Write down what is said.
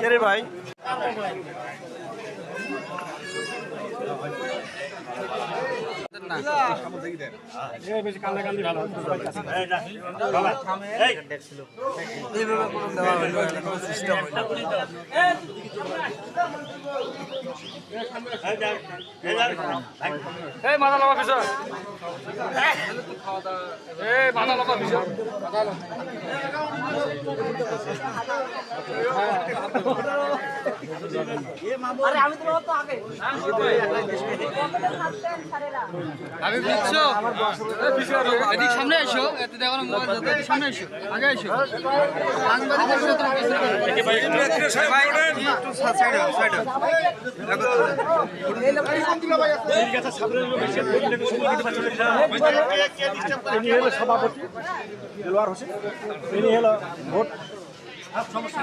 কে রে ভাই? মাথা লাগা মাথা লাগা পিছন। আমি বুঝছ এদিক সামনে এসো এতে দেখো মোবাইল সামনে এসো আগে এসো সভাপতি হোসেন ইনি ভোট সমস্যা